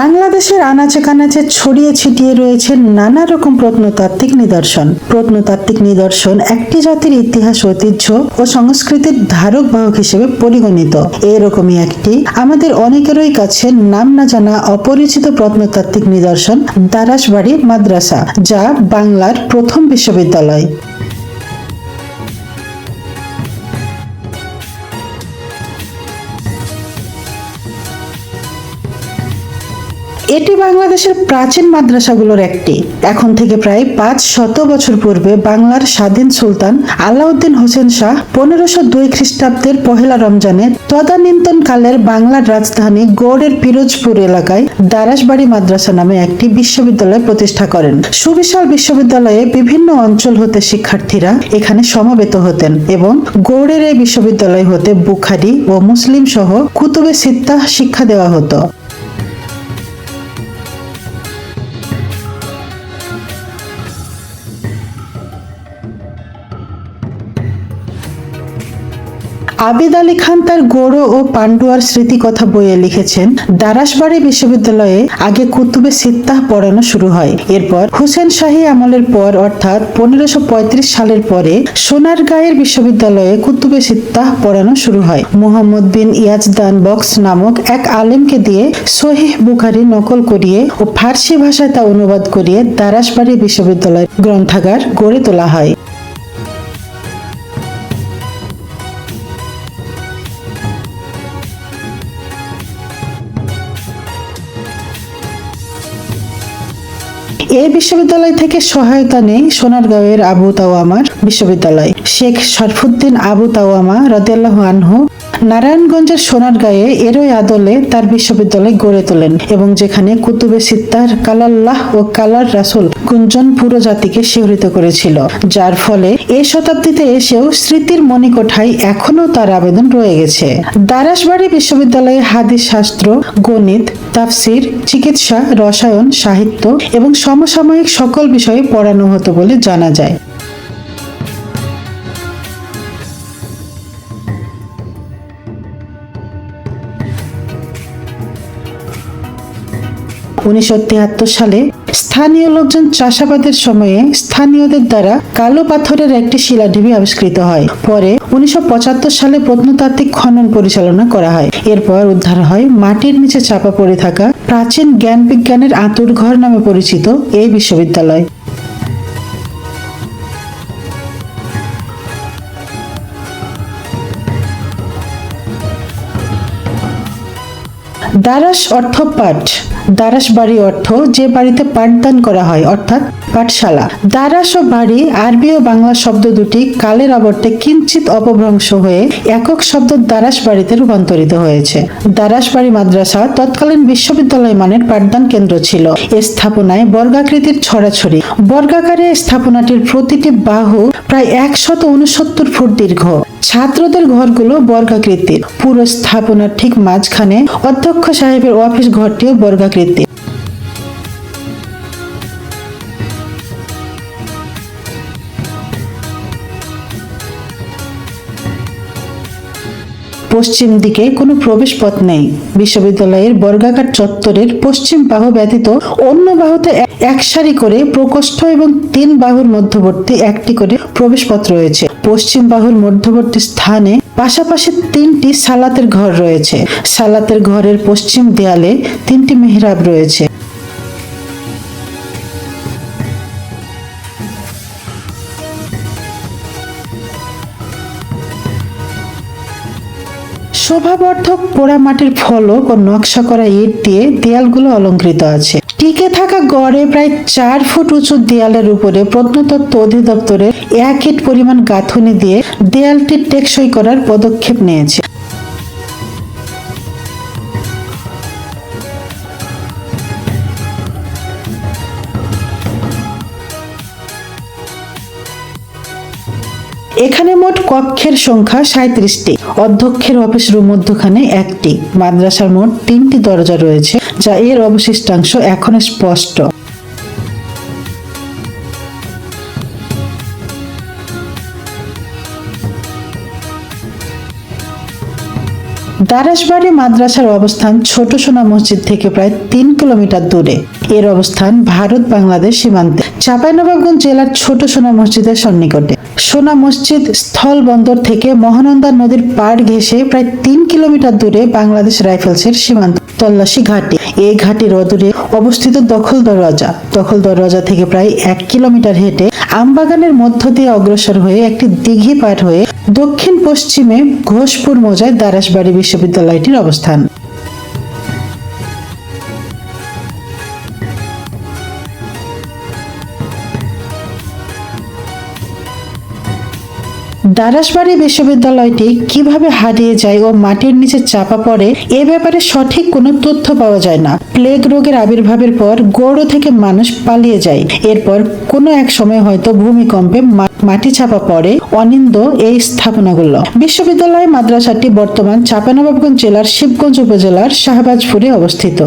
বাংলাদেশের আনাচে কানাচে ছড়িয়ে ছিটিয়ে রয়েছে নানা রকম প্রত্নতাত্ত্বিক নিদর্শন। প্রত্নতাত্ত্বিক নিদর্শন একটি জাতির ইতিহাস, ঐতিহ্য ও সংস্কৃতির ধারক বাহক হিসেবে পরিগণিত। এরকমই একটি আমাদের অনেকেরই কাছে নাম না জানা অপরিচিত প্রত্নতাত্ত্বিক নিদর্শন দারাসবাড়ি মাদ্রাসা, যা বাংলার প্রথম বিশ্ববিদ্যালয়। এটি বাংলাদেশের প্রাচীন মাদ্রাসাগুলোর একটি। এখন থেকে প্রায় পাঁচ শত বছর পূর্বে বাংলার স্বাধীন সুলতান আলাউদ্দিন হোসেন শাহ পনেরোশো দুই খ্রিস্টাব্দের পহেলা রমজানে তদানীন্তন কালের বাংলার রাজধানী গৌড়ের পিরোজপুর এলাকায় দারাসবাড়ি মাদ্রাসা নামে একটি বিশ্ববিদ্যালয় প্রতিষ্ঠা করেন। সুবিশাল বিশ্ববিদ্যালয়ে বিভিন্ন অঞ্চল হতে শিক্ষার্থীরা এখানে সমবেত হতেন এবং গৌড়ের এই বিশ্ববিদ্যালয় হতে বুখারি ও মুসলিম সহ কুতুবে সিত্তাহ শিক্ষা দেওয়া হতো। আবিদ আলী খান তার গৌড় ও পান্ডুয়ার স্মৃতিকথা বইয়ে লিখেছেন দারাসবাড়ি বিশ্ববিদ্যালয়ে আগে কুতুবে সিত্তাহ পড়ানো শুরু হয়। এরপর হুসেন শাহী আমলের পর অর্থাৎ পনেরোশো সালের পরে সোনারগাঁয়ের বিশ্ববিদ্যালয়ে কুতুবে সিত্তাহ পড়ানো শুরু হয়। মুহাম্মদ বিন ইয়াজদান বক্স নামক এক আলেমকে দিয়ে সহিহ বুখারি নকল করিয়ে ও ফার্সি ভাষায় তা অনুবাদ করিয়ে দারাসবাড়ি বিশ্ববিদ্যালয়ের গ্রন্থাগার গড়ে তোলা হয়। এই বিশ্ববিদ্যালয় থেকে সহায়তা নেই সোনারগাঁওয়ের আবু তাওয়ামার বিশ্ববিদ্যালয়। শেখ শরফুদ্দিন আবু তাওয়ামা রাদিয়াল্লাহু আনহু নারায়ণগঞ্জের সোনারগাঁয়ে এরই আদলে তার বিশ্ববিদ্যালয় গড়ে তোলেন এবং যেখানে কুতুবে সিত্তার কালাল্লাহ ও কালার রাসুল গুঞ্জন পুরো জাতিকে শিহরিত করেছিল। যার ফলে এই শতাব্দীতে এসেও স্মৃতির মণিকোঠায় এখনও তার আবেদন রয়ে গেছে। দারাসবাড়ি বিশ্ববিদ্যালয়ে হাদিস শাস্ত্র, গণিত, তাফসির, চিকিৎসা, রসায়ন, সাহিত্য এবং সমসাময়িক সকল বিষয়ে পড়ানো হতো বলে জানা যায়। উনিশশো সালে স্থানীয় লোকজন চাষাবাদের সময়ে স্থানীয়দের দ্বারা কালো পাথরের একটি শিলাঢিবি আবিষ্কৃত হয়। পরে উনিশশো পঁচাত্তর সালে প্রত্নতাত্ত্বিক খনন পরিচালনা করা হয়। এরপর উদ্ধার হয় মাটির নিচে চাপা পড়ে থাকা প্রাচীন জ্ঞান বিজ্ঞানের আঁতুর ঘর নামে পরিচিত এই বিশ্ববিদ্যালয়। দারাস অর্থ পাঠ দারাস বাড়ি অর্থ যে বাড়িতে পাঠদান করা হয় অর্থাৎ পাঠশালা। দারাস ও বাড়ি, আরবি ও বাংলা শব্দ দুটি কালের আবর্তে কিঞ্চিত অপভ্রংশ হয়ে একক শব্দ দারাস বাড়িতে রূপান্তরিত হয়েছে। দারাস বাড়ি মাদ্রাসা তৎকালীন বিশ্ববিদ্যালয় মানের পাঠদান কেন্দ্র ছিল। এ স্থাপনায় বর্গাকৃতির ছড়াছড়ি। বর্গাকারে স্থাপনাটির প্রতিটি বাহু প্রায় একশত উনসত্তর ফুট দীর্ঘ। ছাত্রদের ঘরগুলো বর্গাকৃতির। পুরো স্থাপনার ঠিক মাঝখানে অধ্যক্ষ সাহেবের অফিস ঘরটিও বর্গাকৃতির। পশ্চিম দিকে কোনো প্রবেশপথ নেই। বিশ্ববিদ্যালয়ের বর্গাকার চত্বরের পশ্চিম বাহু ব্যতীত অন্য বাহুতে এক- সারি করে প্রকোষ্ঠ এবং তিন বাহুর মধ্যবর্তী একটি করে প্রবেশপথ রয়েছে। পশ্চিম বাহুর মধ্যবর্তী স্থানে পাশাপাশি তিনটি সালাতের ঘর রয়েছে। সালাতের ঘরের পশ্চিম দেয়ালে তিনটি মেহরাব রয়েছে। শোভাবর্ধক পোড়ামাটির ফলক ও নকশা করা ইট দিয়ে দেয়ালগুলো অলঙ্কৃত আছে। টিকে থাকা গড়ে প্রায় চার ফুট উঁচু দেয়ালের উপরে প্রত্নতত্ত্ব অধিদপ্তরের এক ইট পরিমাণ গাঁথুনি দিয়ে দেয়ালটি টেকসই করার পদক্ষেপ নিয়েছে। এখানে মোট কক্ষের সংখ্যা সাঁত্রিশটি অধ্যক্ষের অফিস রুম মধ্যখানে একটি। মাদ্রাসার মোট তিনটি দরজা রয়েছে, যা এর অবশিষ্টাংশ এখন স্পষ্ট। দারাসবাড়ি মাদ্রাসার অবস্থান ছোট সোনা মসজিদ থেকে প্রায় তিন কিলোমিটার দূরে। এর অবস্থান ভারত বাংলাদেশ সীমান্তে। চাঁপাইনবাবগঞ্জ জেলার ছোট সোনা মসজিদের সন্নিকটে। সোনা মসজিদ স্থল বন্দর থেকে মহানন্দা নদীর পাড় ঘেঁষে প্রায় তিন কিলোমিটার দূরে বাংলাদেশ রাইফেলসের সীমান্ত তল্লাশি ঘাটি। এই ঘাটির অদূরে অবস্থিত দখল দরওয়াজা। দখল দরওয়াজা থেকে প্রায় এক কিলোমিটার হেঁটে আমবাগানের মধ্য দিয়ে অগ্রসর হয়ে একটি দিঘি পার হয়ে দক্ষিণ পশ্চিমে ঘোষপুর মোজায় দারাসবাড়ি বিশ্ববিদ্যালয়টির অবস্থান। দারাসবাড়ি বিশ্ববিদ্যালয়টি কীভাবে হারিয়ে যায় ও মাটির নিচে চাপা পড়ে, এ ব্যাপারে সঠিক কোনো তথ্য পাওয়া যায় না। প্লেগ রোগের আবির্ভাবের পর গৌড় থেকে মানুষ পালিয়ে যায়। এরপর কোনো এক সময় হয়তো ভূমিকম্পে মাটি চাপা পড়ে, অনিন্দ এই স্থাপনাগুলো। বিশ্ববিদ্যালয় মাদ্রাসাটি বর্তমান চাঁপানবাবগঞ্জ জেলার শিবগঞ্জ উপজেলার শাহবাজপুরে অবস্থিত।